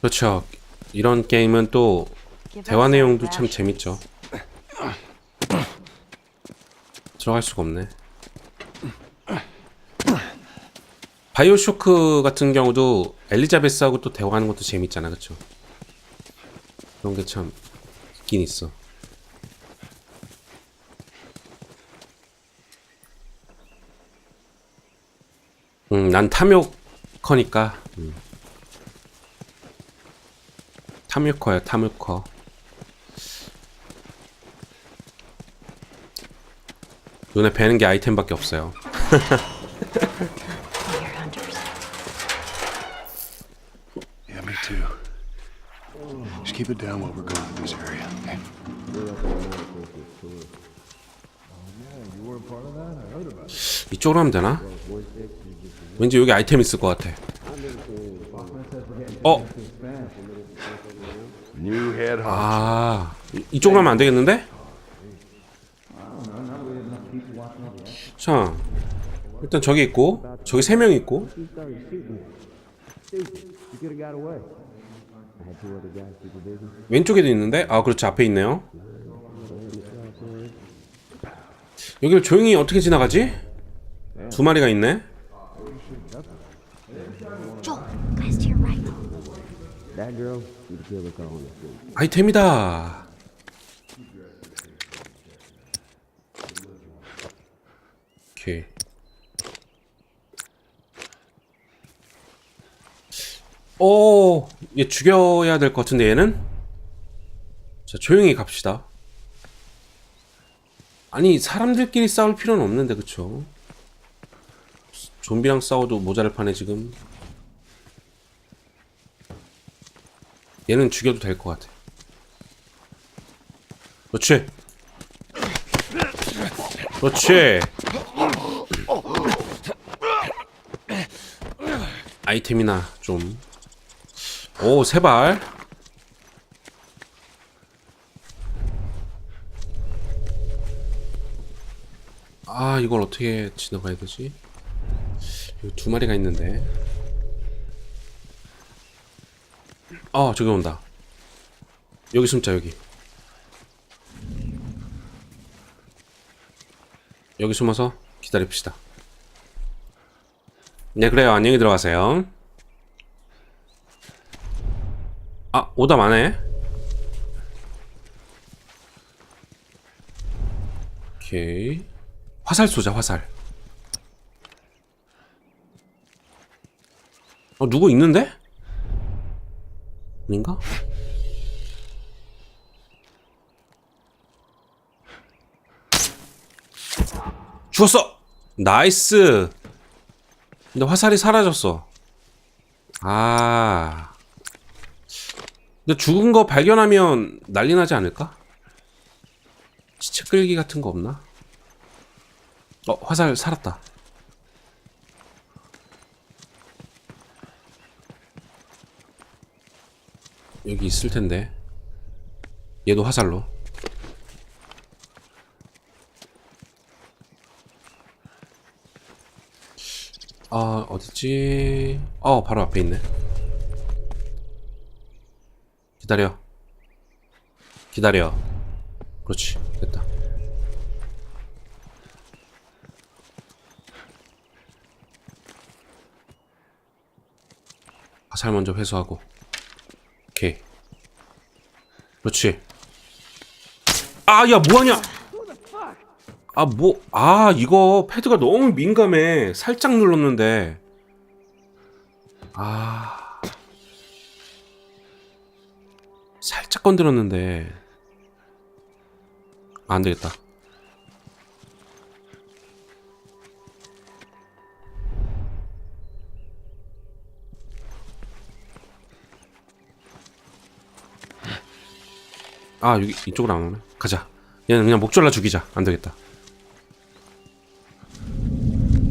그렇죠. 이런 게임은 또 대화 내용도 참 재밌죠. 들어갈 수가 없네. 바이오쇼크 같은 경우도 엘리자베스하고 또 대화하는 것도 재밌잖아, 그쵸? 그런 게 참 있긴 있어. 음, 난 탐욕커니까. 음. 탐욕커야, 탐욕커. 눈에 뵈는 게 아이템밖에 없어요. 이쪽으로 하면 되나? 왠지 여기 아이템 있을 것 같아. 어? 아, 이- 이쪽으로 하면 안 되겠는데? 자, 일단 저기 있고, 저기 세 명 있고. 왼쪽에도 있는데? 아, 그렇죠. 앞에 있네요. 여기를 조용히 어떻게 지나가지? 두 마리가 있네. 아이템이다. 오케이. 오, 얘 죽여야 될 것 같은데 얘는? 자, 조용히 갑시다. 아니, 사람들끼리 싸울 필요는 없는데, 그쵸? 좀비랑 싸워도 모자랄 판에 지금. 얘는 죽여도 될 것 같아. 그렇지. 그렇지. 아이템이나 좀. 오, 세 발. 아, 이걸 어떻게 지나가야 되지? 여기 두 마리가 있는데. 아, 저기 온다. 여기 숨자, 여기. 여기 숨어서 기다립시다. 네, 그래요. 안녕히 들어가세요. 아, 오다 마네. 오케이. 화살 쏘자, 화살. 어, 누구 있는데? 아닌가? 죽었어! 나이스! 근데 화살이 사라졌어. 아. 근데 죽은 거 발견하면 난리 나지 않을까? 시체 끌기 같은 거 없나? 어, 화살 살았다. 여기 있을 텐데. 얘도 화살로. 아, 어딨지? 어, 바로 앞에 있네. 기다려. 기다려. 그렇지. 됐다. 화살 먼저 회수하고. 그렇지. 아, 야, 뭐하냐? 아, 뭐, 아, 이거 패드가 너무 민감해. 살짝 눌렀는데. 아. 살짝 건드렸는데. 아, 안 되겠다. 아, 여기, 이쪽으로 안 오네. 가자. 얘는 그냥 목 졸라 죽이자. 안 되겠다.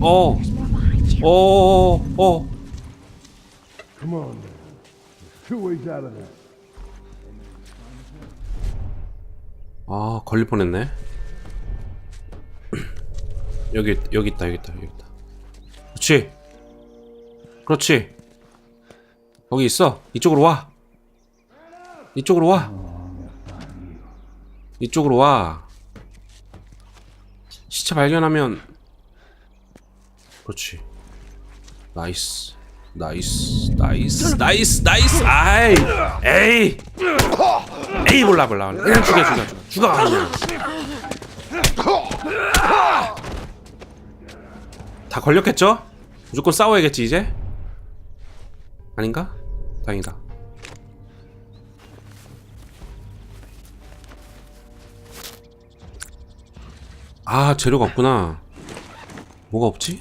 어, you. 어, 어. Come on now. Two ways out of there. 아, 걸릴 뻔했네. 여기, 여기 있다, 여기 있다, 여기 있다. 그렇지. 그렇지. 거기 있어. 이쪽으로 와. 이쪽으로 와. 이쪽으로 와. 시체 발견하면 그렇지. 나이스. 나이스. 나이스. 나이스. 나이스. 아이. 에이. 에이 몰라 몰라. 그냥 죽여 죽여 죽여. 죽어 그냥. 다 걸렸겠죠? 무조건 싸워야겠지 이제? 아닌가? 다행이다. 아 재료가 없구나. 뭐가 없지?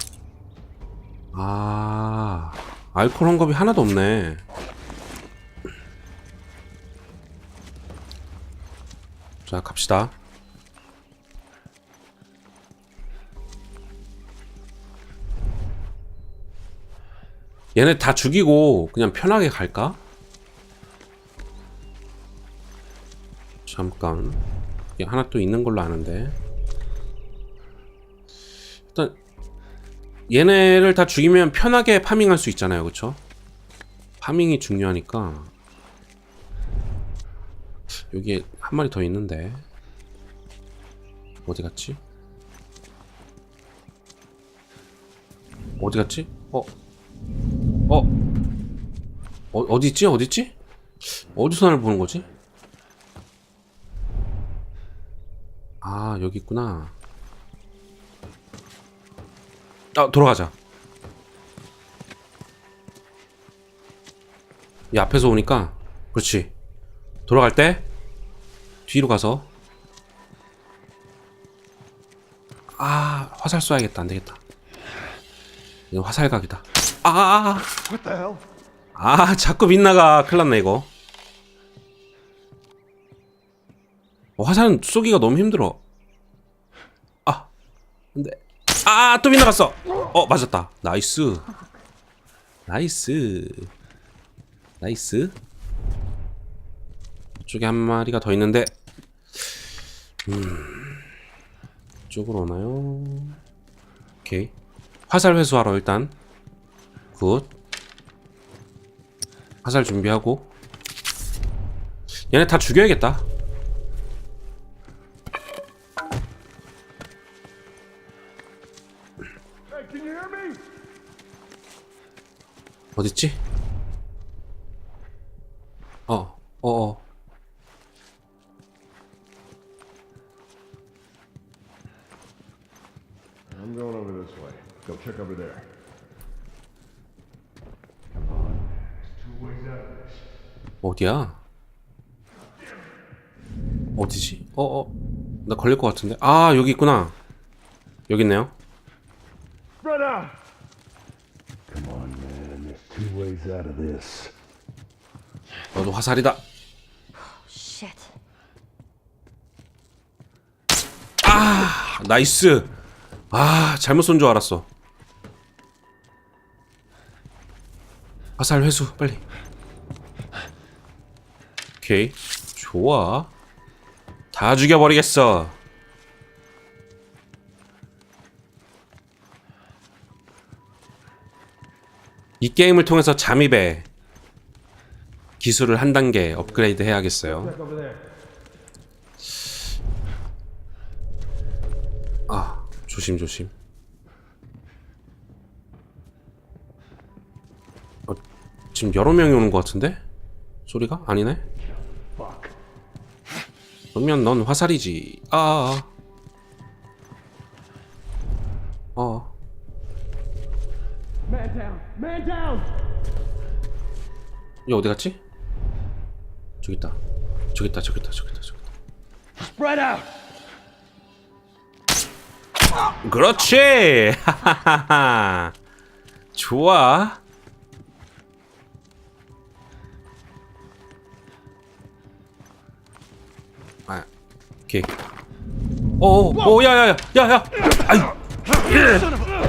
아 알코올 헝겊이 하나도 없네. 자 갑시다. 얘네 다 죽이고 그냥 편하게 갈까? 잠깐 얘 하나 또 있는 걸로 아는데 얘네를 다 죽이면 편하게 파밍할 수 있잖아요 그쵸? 파밍이 중요하니까 여기에 한 마리 더 있는데 어디 갔지? 어디 갔지? 어? 어? 어 어디 있지? 어디 있지? 어디서 나를 보는 거지? 아 여기 있구나. 아 돌아가자. 이 앞에서 오니까 그렇지. 돌아갈 때 뒤로 가서 아 화살 쏴야겠다 안 되겠다. 이거 화살 각이다. 아, 아, 아. 자꾸 빗나가 큰일 났네 이거 어, 화살은 쏘기가 너무 힘들어 아 근데 아 또 빗나갔어. 어 맞았다. 나이스. 나이스. 나이스. 이쪽에 한 마리가 더 있는데. 음. 이쪽으로 오나요? 오케이. 화살 회수하러 일단. 굿. 화살 준비하고. 얘네 다 죽여야겠다 어딨지? 어, 어, 어. I'm going over this way. Go check over there. 어디야? 어디지? 어, 어. 나 걸릴 것 같은데. 아, 여기 있구나. 여기 있네요. Brother! Come on, man. There's two ways out of this. 너도 화살이다. Shit. 아, 나이스. 아, 잘못 쏜 줄 알았어. 화살 회수, 빨리. 오케이. 좋아. 다 죽여버리겠어. 이 게임을 통해서 잠입에 기술을 한 단계 업그레이드 해야겠어요. 아, 조심 조심. 어, 지금 여러 명이 오는 것 같은데? 소리가 아니네. 그러면 넌 화살이지. 아. 어. Man down! Man down! 얘 어디 갔지? 저기 있다. 저기 있다. 저기 있다. 저기 있다. 저기 있다. Spread out! 그렇지. 하하하하. 좋아. 아, 오케이. 오, 오, 야야야, 야야. 아유, 예.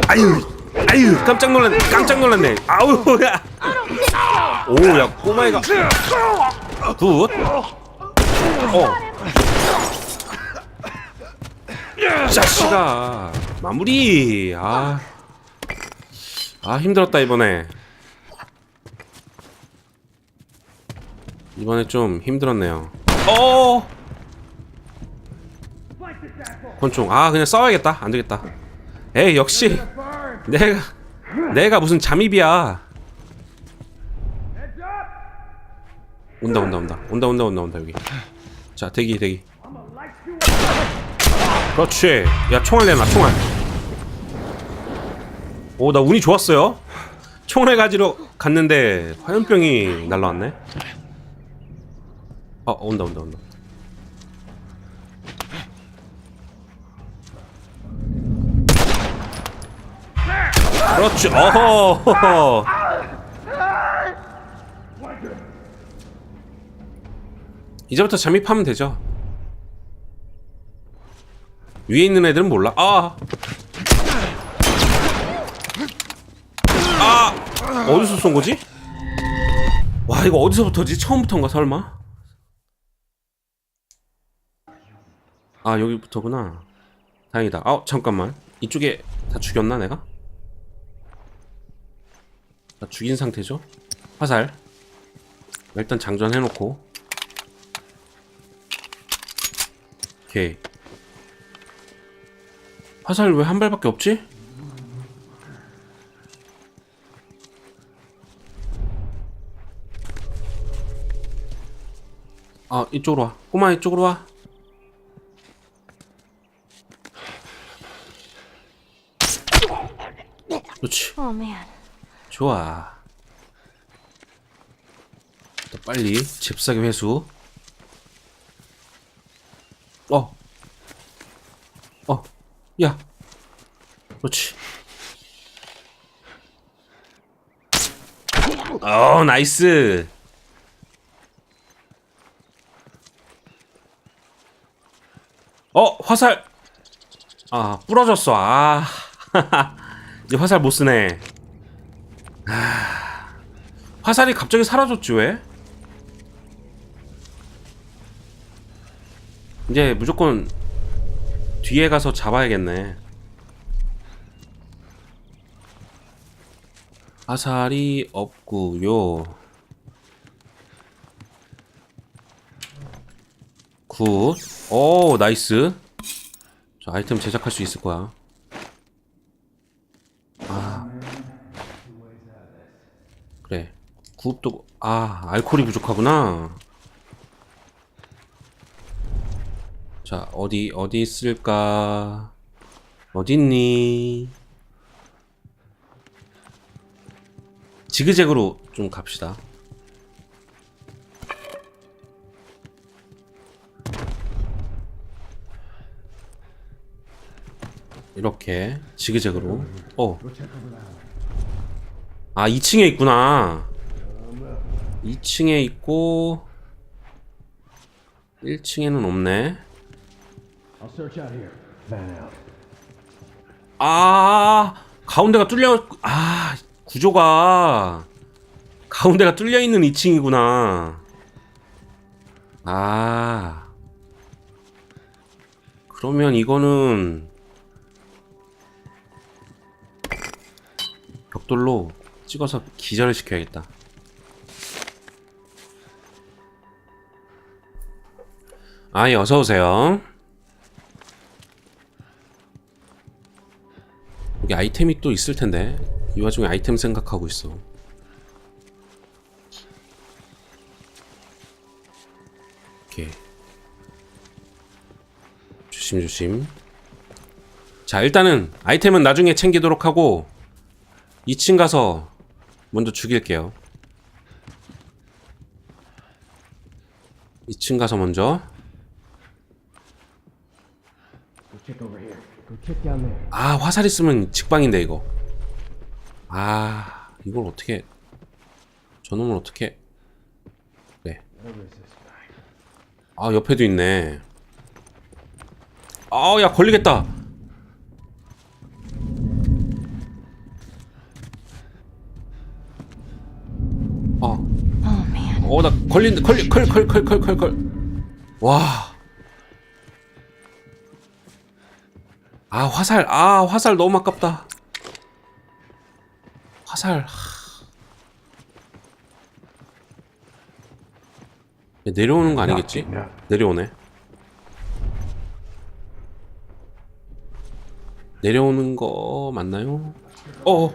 아유, 아유, 깜짝 놀랐네. 깜짝 놀랐네. 아우, 야. 오, 야, 꼬마이가. 굿. 어. 자식아 마무리 아, 아 힘들었다 이번에 이번에 좀 힘들었네요. 어! 권총. 아, 그냥 싸워야겠다. 안 되겠다. 에이, 역시 내가 내가 무슨 잠입이야. 온다, 온다, 온다. 온다, 온다, 온다, 온다 여기. 자, 대기, 대기. 그렇지. 야, 총알 내놔, 총알. 오, 나 운이 좋았어요. 총알 가지러 갔는데 화염병이 날라왔네. 어, 온다, 온다, 온다. 그렇지. 어허. 이제부터 잠입하면 되죠. 위에 있는 애들은 몰라. 아. 아. 어디서 쏜 거지? 와, 이거 어디서부터지? 처음부터인가 설마? 아, 여기부터구나. 다행이다. 아, 잠깐만. 이쪽에 다 죽였나 내가? 다 죽인 상태죠? 화살. 일단 장전해놓고. 오케이. 화살 왜 한 발밖에 없지? 아 이쪽으로 와 꼬마 이쪽으로 와 그렇지. 좋아 더 빨리 잽싸게 회수 어. 어. 야. 그렇지. 어, 나이스. 어, 화살. 아, 부러졌어. 아. 이제 화살 못 쓰네. 아. 화살이 갑자기 사라졌지 왜? 이제 무조건 뒤에 가서 잡아야겠네. 화살이 없구요. 굿. 오, 나이스. 저 아이템 제작할 수 있을 거야. 아. 그래. 구급도, 아, 알코올이 부족하구나. 자, 어디, 어디 있을까? 어딨니? 지그재그로 좀 갑시다. 이렇게 지그재그로. 어. 아, 2층에 있구나. 2층에 있고 1층에는 없네. 아 가운데가 뚫려 아 구조가. 가운데가 뚫려 있는 2층이구나. 아. 그러면 이거는 벽돌로 찍어서 기절을 시켜야겠다 아예 어서 오세요 여기 아이템이 또 있을 텐데 이 와중에 아이템 생각하고 있어. 오케이. 조심 조심. 자 일단은 아이템은 나중에 챙기도록 하고 2층 가서 먼저 죽일게요. 2층 가서 먼저 Go check over here. Go check down there. 아 화살 있으면 직방인데 이거 아 이걸 어떻게 저놈을 어떻게 네. 아 옆에도 있네 아야 걸리겠다 Oh man. 어나 걸린 걸리 컬컬컬컬컬컬 와. 아 화살 아 화살 너무 아깝다. 화살. 하. 내려오는 거 아니겠지? 내려오네. 내려오는 거 맞나요? 어.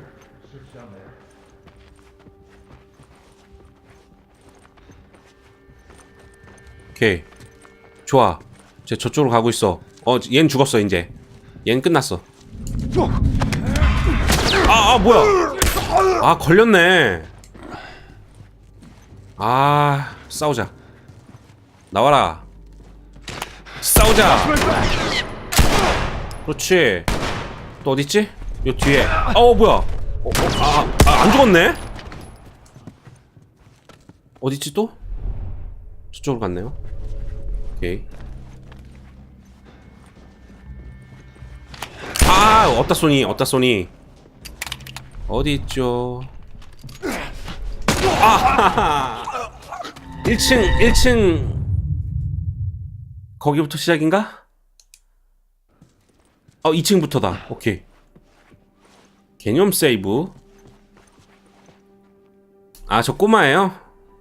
오케이. 좋아. 이제 저쪽으로 가고 있어. 어, 얜 죽었어 이제. 얜 끝났어. 아, 아 뭐야? 아 걸렸네. 아 싸우자. 나와라. 싸우자. 그렇지. 또 어디 있지? 요 뒤에. 어 뭐야? 어, 어, 아, 아, 안 죽었네? 어디 있지 또? 저쪽으로 갔네요. 오케이. 아, 어디다 쏘니? 어디다 쏘니? 어디 있죠? 아, 1층, 1층 거기부터 시작인가? 어, 2층부터다. 오케이. 개념 세이브. 아, 저 꼬마예요?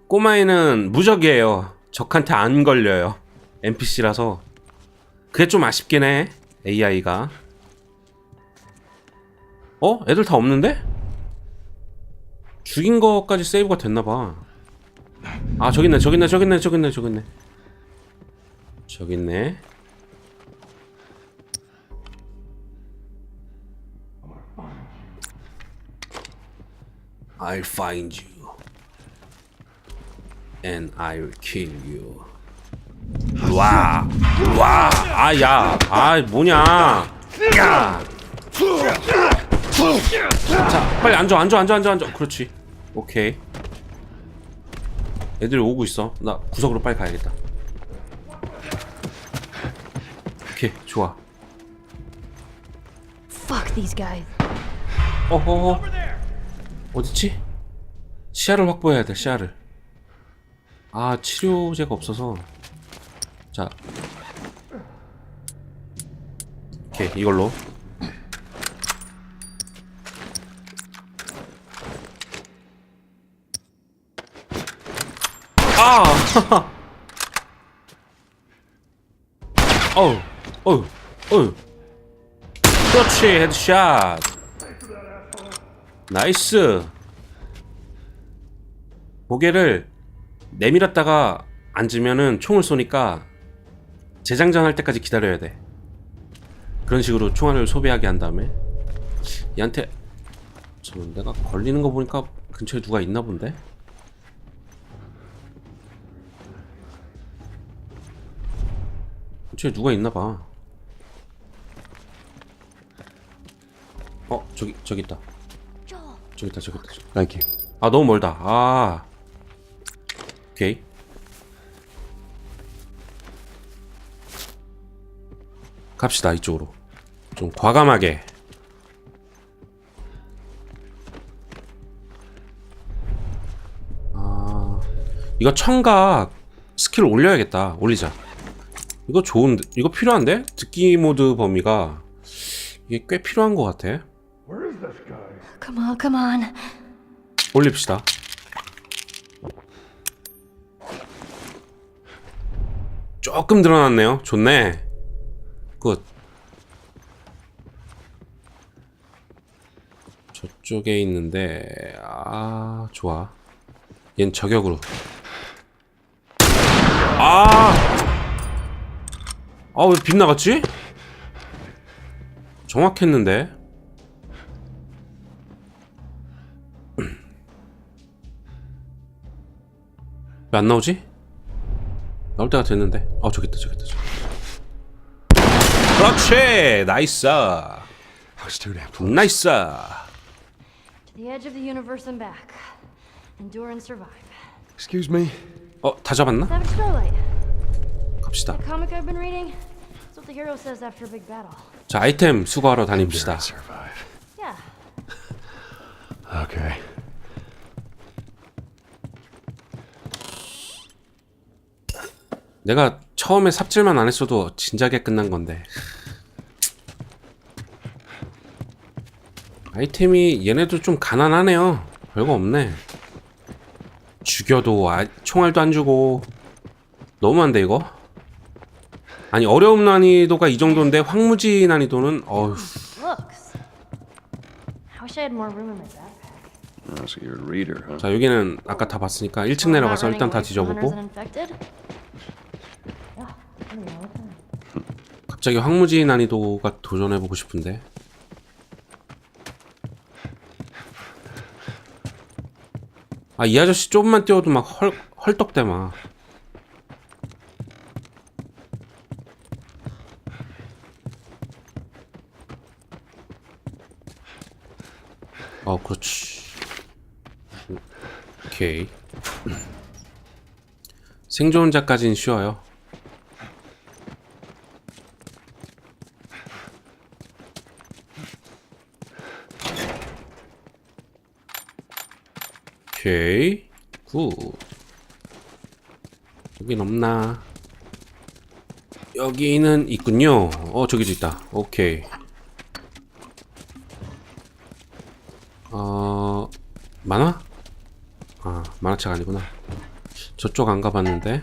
꼬마애는 무적이에요. 적한테 안 걸려요. NPC라서. 그게 좀 아쉽긴 해. AI가. 어? 애들 다 없는데? 죽인 거까지 세이브가 됐나봐. 아, 저기 있네, 저기 있네, 저기 있네, 저기 있네, 저기 있네. 저기 있네. I'll find you. And I'll kill you. 와, 와, 아, 야, 아, 뭐냐. 야. 자, 빨리 앉아, 앉아, 앉아, 앉아, 앉아. 그렇지. 오케이. 애들이 오고 있어. 나 구석으로 빨리 가야겠다. 오케이, 좋아. Fuck these guys. 어허허. 어딨지? 시야를 확보해야 돼, 시야를. 아, 치료제가 없어서. 자. 오케이, 이걸로. 아! 어우, 어우, 어우. 그렇지, 헤드샷. 나이스 고개를 내밀었다가 앉으면은 총을 쏘니까 재장전 할 때까지 기다려야 돼 그런 식으로 총알을 소비하게 한 다음에 얘한테 잠깐 내가 걸리는 거 보니까 근처에 누가 있나 본데 근처에 누가 있나 봐 어, 저기 저기 있다. 저기 있다. 저기 있다. 저기. You. 아, 너무 멀다. 아. 오케이. 갑시다. 이쪽으로. 좀 과감하게. 아. 이거 청각 스킬 올려야겠다. 올리자. 이거 좋은데. 이거 필요한데? 듣기 모드 범위가 이게 꽤 필요한 것 같아. come on, come on. 올립시다. 조금 늘어났네요. 좋네. 굿. 저쪽에 있는데 아 좋아. 얜 저격으로. 아. 아 왜 빗나갔지? 정확했는데. 왜 안 나오지? 나올 때가 됐는데. 어 저기 있다 저기 있다 저기. 그렇지 나이스. 나이스 To the edge of the universe and back. Endure and survive. Excuse me. 어 다 잡았나? Savage Starlight. 갑시다. 자 아이템 수거하러 다닙시다. Okay. 내가 처음에 삽질만 안 했어도 진작에 끝난 건데 아이템이 얘네도 좀 가난하네요 별거 없네 죽여도 아, 총알도 안 주고 너무한데 이거? 아니 어려움 난이도가 이 정도인데 황무지 난이도는 어휴. Oh? 자 여기는 아까 다 봤으니까 1층 Not 내려가서 일단 다 뒤져보고. 갑자기 황무지 난이도가 도전해보고 싶은데 아 이 아저씨 조금만 뛰어도 막 헐, 헐떡대 막 어, 그렇지. 오케이. 생존자까지는 쉬워요. 오케이. 굿. 여긴 없나? 여기는 있군요. 어, 저기도 있다. 오케이. 어, 만화? 아, 만화책 아니구나. 저쪽 안 가봤는데.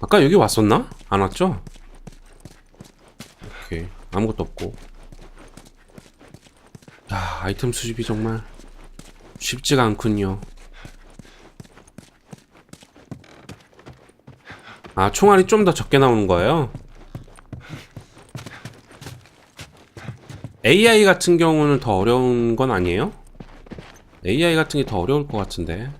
아까 여기 왔었나? 안 왔죠? 오케이. 아무것도 없고. 야, 아이템 수집이 정말 쉽지가 않군요. 아, 총알이 좀 더 적게 나오는 거예요? AI 같은 경우는 더 어려운 건 아니에요? AI 같은 게 더 어려울 것 같은데.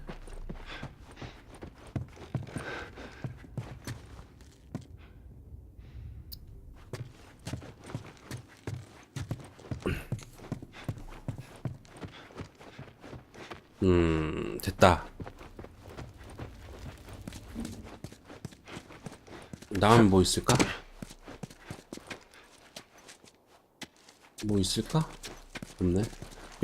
음, 됐다. 다음 뭐 있을까? 뭐 있을까? 없네.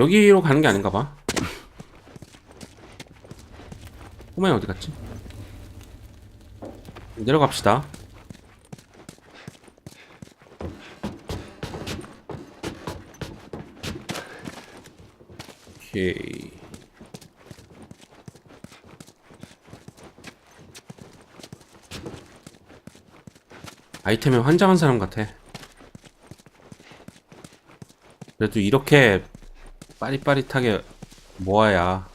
여기로 가는 게 아닌가 봐. 꼬마야 어디 갔지? 내려갑시다. 오케이. 아이템에 환장한 사람 같아. 그래도 이렇게 빠릿빠릿하게 모아야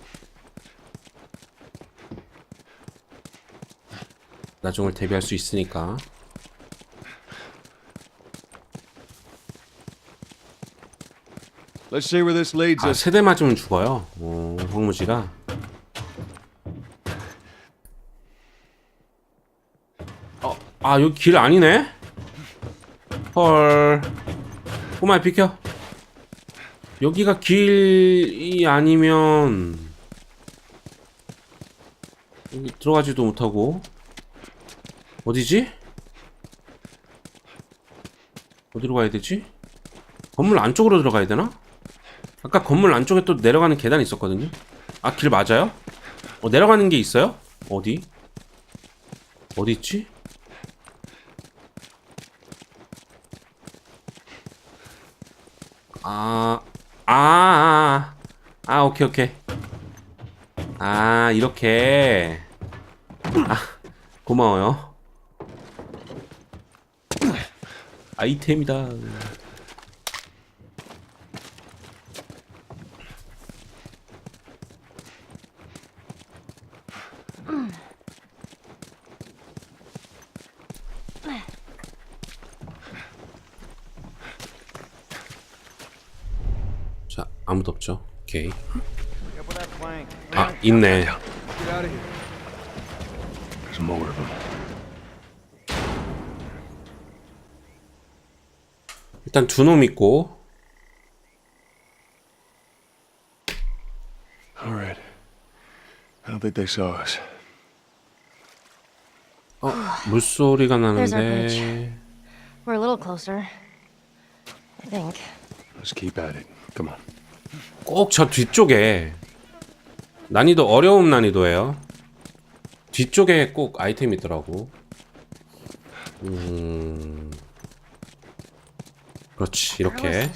나중을 대비할 수 있으니까. 아. 세대 맞으면 죽어요. 오, 황무지가. 어, 아, 여기 길 아니네? 헐. 꼬마야, 비켜. 여기가 길이 아니면, 여기 들어가지도 못하고. 어디지? 어디로 가야 되지? 건물 안쪽으로 들어가야 되나? 아까 건물 안쪽에 또 내려가는 계단이 있었거든요. 아, 길 맞아요? 어, 내려가는 게 있어요? 어디? 어디 있지? 아, 아, 아, 아, 아, 오케이, 오케이. 아, 이렇게. 아, 고마워요. 아이템이다. 자, 아무도 없죠. 오케이. 아, 있네. There's more of them. 일단 두 놈 있고 All right. I don't think they saw us. 어, 물소리가 나는데 We're a little closer. I think. Let's keep at it. Come on. 꼭 저 뒤쪽에 난이도 어려움 난이도예요. 뒤쪽에 꼭 아이템이 있더라고. 음. 그렇지 이렇게.